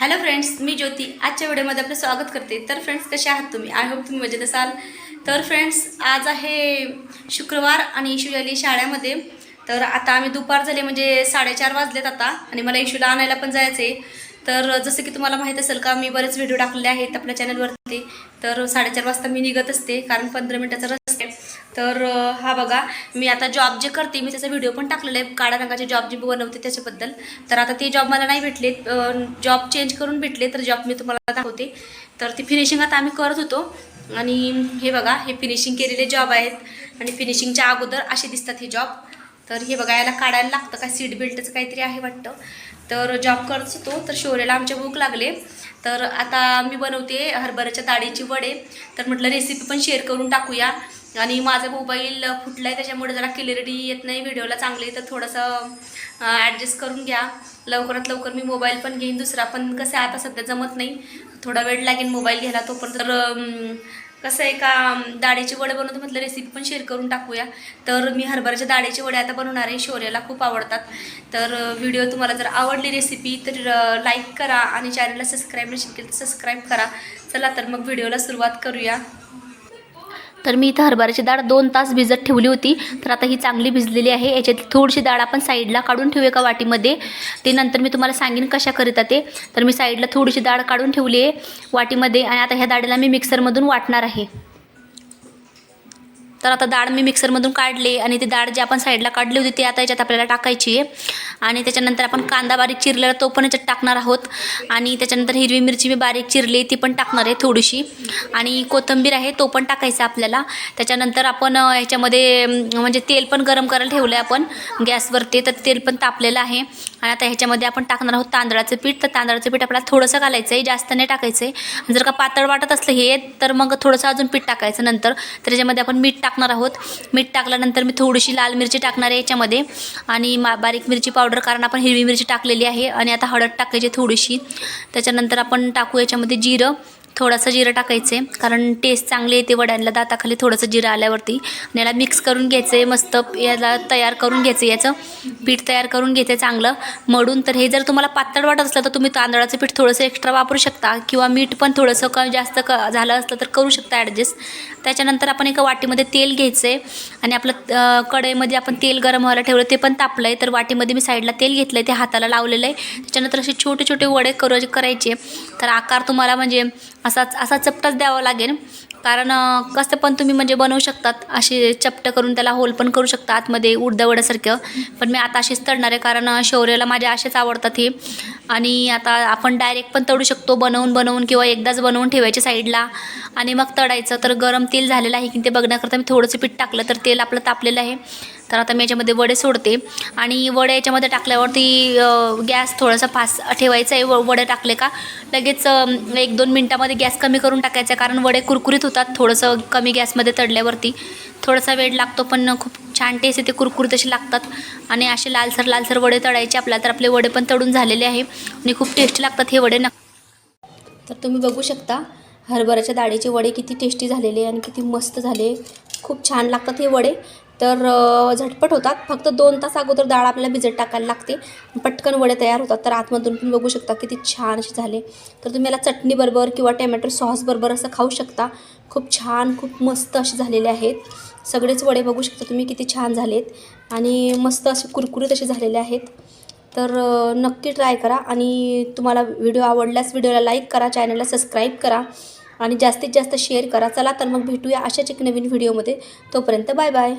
Hello friends मी ज्योती. आजच्या व्हिडिओमध्ये आपलं स्वागत करते. तर फ्रेंड्स कसे आहात तुम्ही? आय होप तुम्ही मजेत असाल. तर फ्रेंड्स आज आहे शुक्रवार आणि इशू आली शाळेमध्ये. तर आता आम्ही दुपार झाले म्हणजे साडेचार वाजलेत आता. आणि मला इशूला आणायला पण जायचं आहे तर जसं की तुम्हाला माहीत असेल का मी बरेच व्हिडिओ टाकलेले आहेत आपल्या चॅनलवरती तर साडेचार वाजता मी निघत असते कारण पंधरा मिनटाचा तर हा बघा मी आता जॉब जे करते मी त्याचा व्हिडिओ पण टाकलेला आहे. काळ्या रंगाचे जॉब जे बनवते त्याच्याबद्दल. तर आता ते जॉब मला नाही भेटले. जॉब चेंज करून भेटले तर जॉब मी तुम्हाला दाखवते. तर ती फिनिशिंग आता आम्ही करत होतो. आणि हे बघा हे फिनिशिंग केलेले जॉब आहेत. आणि फिनिशिंगच्या अगोदर असे दिसतात हे जॉब तर हे बघा याला काढायला लागतं काय? सीट बेल्टचं काहीतरी आहे वाटतं. तर जॉब करत होतो. तर शौर्याला आमच्या भूक लागले. तर आता मी बनवते हरभऱ्याच्या डाळीची वडे. तर म्हटलं रेसिपी पण शेअर करून टाकूया. आणि माझा मोबाईल फुटला आहे त्याच्यामुळे जरा क्लिअरिटी येत नाही. व्हिडिओला चांगले तर थोडंसं ॲडजस्ट करून घ्या. लवकरात लवकर मी मोबाईल पण घेईन. दुसरा पण कसं आता सध्या जमत नाही. थोडा वेळ लागेल मोबाईल घ्यायला तोपर्यंत. तर कसं आहे का दाढेचे वडे बनवतो म्हटलं रेसिपी पण शेअर करून टाकूया. तर मी हरभऱ्याच्या दाढेचे वडे आता बनवणार आहे. शौर्याला खूप आवडतात. तर व्हिडिओ तुम्हाला जर आवडली रेसिपी तर लाईक करा आणि चॅनलला सबस्क्राईब नसेल तर सबस्क्राईब करा. चला तर मग व्हिडिओला सुरुवात करूया. तर मी इथं हरभऱ्याची डाळ दोन तास भिजत ठेवली होती. तर आता ही चांगली भिजलेली आहे. याच्यात थोडीशी डाळ आपण साईडला काढून ठेवूया का वाटीमध्ये. ते नंतर मी तुम्हाला सांगेन कशाकरिता ते. तर मी साईडला थोडीशी डाळ काढून ठेवली आहे वाटीमध्ये आणि आता ह्या डाळीला मी मिक्सरमधून वाटणार आहे. तर आता डाळ मी मिक्सरमधून काढले आणि ती डाळ जी आपण साईडला काढली होती ती आता याच्यात आपल्याला टाकायची आहे. आणि त्याच्यानंतर आपण कांदा बारीक चिरलेला तो पण याच्यात टाकणार आहोत. आणि त्याच्यानंतर हिरवी मिरची मी बारीक चिरली ती पण टाकणार आहे थोडीशी. आणि कोथिंबीर आहे तो पण टाकायचा आपल्याला. त्याच्यानंतर आपण ह्याच्यामध्ये म्हणजे तेल पण गरम करायला ठेवलं आहे आपण गॅसवरती. तर तेल पण तापलेलं आहे. आणि आता ह्याच्यामध्ये आपण टाकणार आहोत तांदळाचं पीठ. तर तांदळाचं पीठ आपल्याला थोडंसं घालायचं आहे जास्त नाही टाकायचं आहे. जर का पातळ वाटत असलं हे तर मग थोडंसं अजून पीठ टाकायचं नंतर. तर त्याच्यामध्ये आपण मीठ टाकणार आहोत. मीठ टाकल्यानंतर मी थोडीशी लाल मिरची टाकणार आहे याच्यामध्ये. आणि मा बारीक मिरची पावडर कारण आपण हिरवी मिरची टाकलेली आहे. आणि आता हळद टाकायची थोडीशी. त्याच्यानंतर आपण टाकू याच्यामध्ये जिरं. थोडंसं जिरं टाकायचं. आहे कारण टेस्ट चांगली येते वड्यांना दाताखाली थोडंसं जिरं आल्यावरती. आणि याला मिक्स करून घ्यायचं आहे मस्त याला तयार करून घ्यायचं आहे याचं. पीठ तयार करून घ्यायचं आहे चांगलं. मडून तर हे जर तुम्हाला पातळ वाटत असलं तर तुम्ही तांदळाचं पीठ थोडंसं एक्स्ट्रा वापरू शकता. किंवा मीठ पण थोडंसं क जास्त क झालं असलं तर करू शकता ॲडजस्ट त्याच्यानंतर आपण एका वाटीमध्ये तेल घ्यायचं आहे आणि आपलं कढईमध्ये आपण तेल गरम व्हायला ठेवलं ते पण तापलं आहे तर वाटीमध्ये मी साईडला तेल घेतलं आहे ते हाताला लावलेलं आहे. त्याच्यानंतर असे छोटे छोटे वडे करू करायचे. तर आकार तुम्हाला म्हणजे असाच असा चपटाच द्यावा लागेल. कारण कसं पण तुम्ही म्हणजे बनवू शकतात. असे चपटं करून त्याला होल पण करू शकता आतमध्ये उडदावड्यासारखं. पण मी आता अशीच तळणार आहे कारण अं, शौर्याला माझ्या असेच आवडतात हे. आणि आता आपण डायरेक्ट पण तळू शकतो. बनवून बनवून किंवा एकदाच बनवून ठेवायचे साईडला. आणि मग तळायचं. तर गरम तेल झालेलं आहे की ते बघण्याकरता मी थोडंसं पीठ टाकलं तर तेल आपलं तापलेलं आहे. तर आता मी याच्यामध्ये वडे सोडते. आणि वडे याच्यामध्ये टाकल्यावरती गॅस थोडासा फास ठेवायचा आहे. व- वडे टाकले का? लगेच एक दोन मिनटामध्ये गॅस कमी करून टाकायचा कारण वडे कुरकुरीत होतात थोडंसं कमी गॅसमध्ये तळल्यावरती. थोडासा वेळ लागतो पण खूप छान टेस्ट येते. कुरकुरीत असे लागतात. आणि असे लालसर लालसर वडे तळायचे आपल्याला. तर आपले वडे पण तळून झालेले आहे. आणि खूप टेस्टी लागतात हे वडे न तर तुम्ही बघू शकता हरभऱ्याच्या डाळीचे वडे किती टेस्टी झालेले आणि किती मस्त झाले. खूप छान लागतात हे वडे. तर झटपट होतात. फक्त दोन तास अगोदर डाळ आपल्याला भिजत टाकायला लागते. पटकन वडे तयार होतात. तर आतमधून पण बघू शकता किती छान असे झाले. तर तुम्ही याला चटणीबरोबर किंवा टॅमॅटो सॉसबरोबर असं खाऊ शकता. खूप छान खूप मस्त असे झालेले आहेत. सगळेच वडे बघू शकता तुम्ही किती छान झालेत. आणि मस्त असे कुरकुरीत असे झालेले आहेत. तर नक्की ट्राय करा. आणि तुम्हाला व्हिडिओ आवडल्यास व्हिडिओला लाईक करा. चॅनलला सबस्क्राईब करा. आणि जास्तीत जास्त शेअर करा. चला तर मग भेटूया अशाच एक नवीन व्हिडिओमध्ये तोपर्यंत बाय बाय